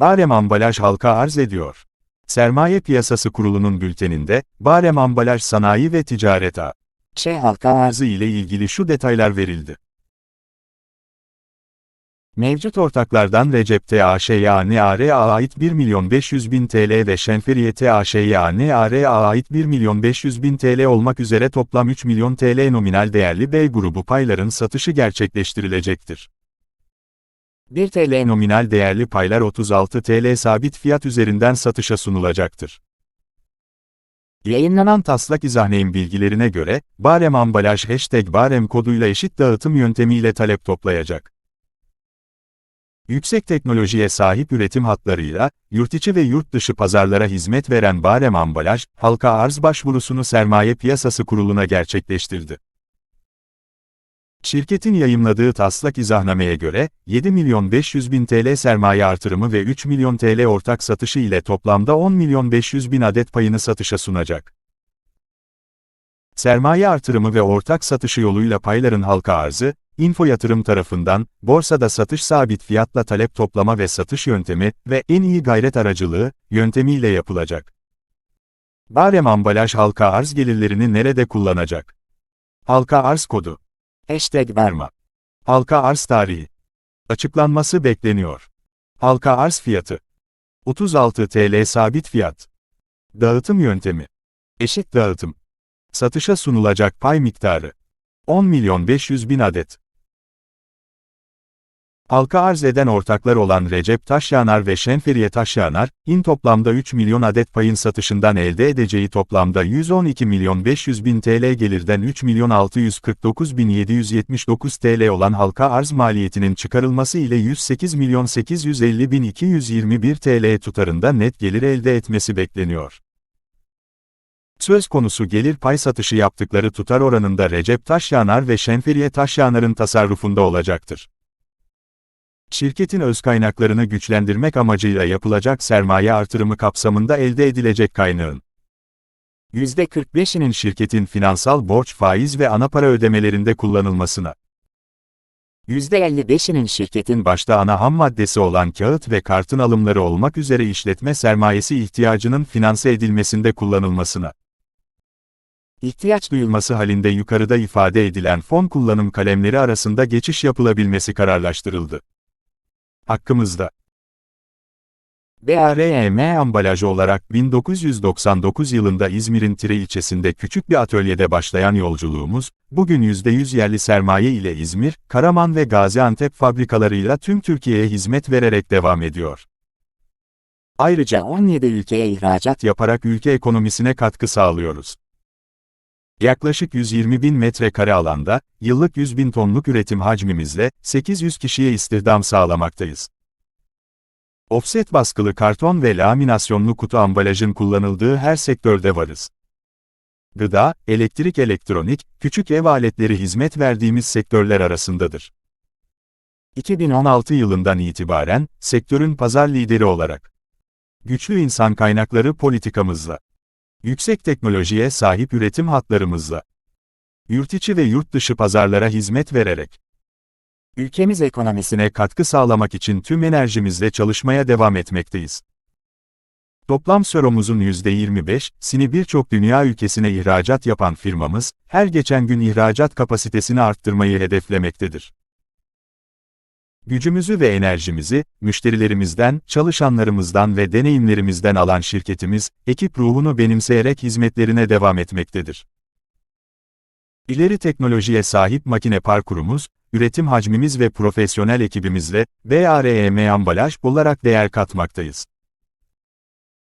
Barem Ambalaj halka arz ediyor. Sermaye Piyasası Kurulu'nun bülteninde, Barem Ambalaj Sanayi ve Ticaret A. Ç halka arzı ile ilgili şu detaylar verildi. Mevcut ortaklardan Recep TAŞYANAR'a ait 1 milyon 500 bin TL ve Şenferiye TAŞYANAR'a ait 1 milyon 500 bin TL olmak üzere toplam 3 milyon TL nominal değerli B grubu payların satışı gerçekleştirilecektir. 1 TL nominal değerli paylar 36 TL sabit fiyat üzerinden satışa sunulacaktır. Yayınlanan taslak izahneyin bilgilerine göre, Barem Ambalaj hashtag Barem koduyla eşit dağıtım yöntemiyle talep toplayacak. Yüksek teknolojiye sahip üretim hatlarıyla, yurt içi ve yurt dışı pazarlara hizmet veren Barem Ambalaj, halka arz başvurusunu Sermaye Piyasası Kurulu'na gerçekleştirdi. Şirketin yayımladığı taslak izahnameye göre, 7 milyon 500 bin TL sermaye artırımı ve 3 milyon TL ortak satışı ile toplamda 10 milyon 500 bin adet payını satışa sunacak. Sermaye artırımı ve ortak satışı yoluyla payların halka arzı, Info Yatırım tarafından, borsada satış sabit fiyatla talep toplama ve satış yöntemi ve en iyi gayret aracılığı yöntemiyle yapılacak. Barem Ambalaj halka arz gelirlerini nerede kullanacak? Halka arz kodu. Hashtag verma. Halka arz tarihi. Açıklanması bekleniyor. Halka arz fiyatı. 36 TL sabit fiyat. Dağıtım yöntemi. Eşit dağıtım. Satışa sunulacak pay miktarı. 10 milyon 500 bin adet. Halka arz eden ortaklar olan Recep Taşyanar ve Şenferiye Taşyanar, in toplamda 3 milyon adet payın satışından elde edeceği toplamda 112 milyon 500 bin TL gelirden 3 milyon 649 bin 779 TL olan halka arz maliyetinin çıkarılması ile 108 milyon 850 bin 221 TL tutarında net gelir elde etmesi bekleniyor. Söz konusu gelir pay satışı yaptıkları tutar oranında Recep Taşyanar ve Şenferiye Taşyanar'ın tasarrufunda olacaktır. Şirketin öz kaynaklarını güçlendirmek amacıyla yapılacak sermaye artırımı kapsamında elde edilecek kaynağın %45'inin şirketin finansal borç faiz ve ana para ödemelerinde kullanılmasına, %55'inin şirketin başta ana ham maddesi olan kağıt ve kartın alımları olmak üzere işletme sermayesi ihtiyacının finanse edilmesinde kullanılmasına, ihtiyaç duyulması halinde yukarıda ifade edilen fon kullanım kalemleri arasında geçiş yapılabilmesi kararlaştırıldı. Hakkımızda. BARM ambalajı olarak 1999 yılında İzmir'in Tire ilçesinde küçük bir atölyede başlayan yolculuğumuz, bugün %100 yerli sermaye ile İzmir, Karaman ve Gaziantep fabrikalarıyla tüm Türkiye'ye hizmet vererek devam ediyor. Ayrıca 17 ülkeye ihracat yaparak ülke ekonomisine katkı sağlıyoruz. Yaklaşık 120 bin metrekare alanda, yıllık 100 bin tonluk üretim hacmimizle, 800 kişiye istihdam sağlamaktayız. Offset baskılı karton ve laminasyonlu kutu ambalajın kullanıldığı her sektörde varız. Gıda, elektrik elektronik, küçük ev aletleri hizmet verdiğimiz sektörler arasındadır. 2016 yılından itibaren, sektörün pazar lideri olarak, güçlü insan kaynakları politikamızla, Yüksek teknolojiye sahip üretim hatlarımızla, yurt içi ve yurt dışı pazarlara hizmet vererek, ülkemiz ekonomisine katkı sağlamak için tüm enerjimizle çalışmaya devam etmekteyiz. Toplam söromuzun %25'sini birçok dünya ülkesine ihracat yapan firmamız, her geçen gün ihracat kapasitesini arttırmayı hedeflemektedir. Gücümüzü ve enerjimizi, müşterilerimizden, çalışanlarımızdan ve deneyimlerimizden alan şirketimiz, ekip ruhunu benimseyerek hizmetlerine devam etmektedir. İleri teknolojiye sahip makine parkurumuz, üretim hacmimiz ve profesyonel ekibimizle, BARM ambalaj olarak değer katmaktayız.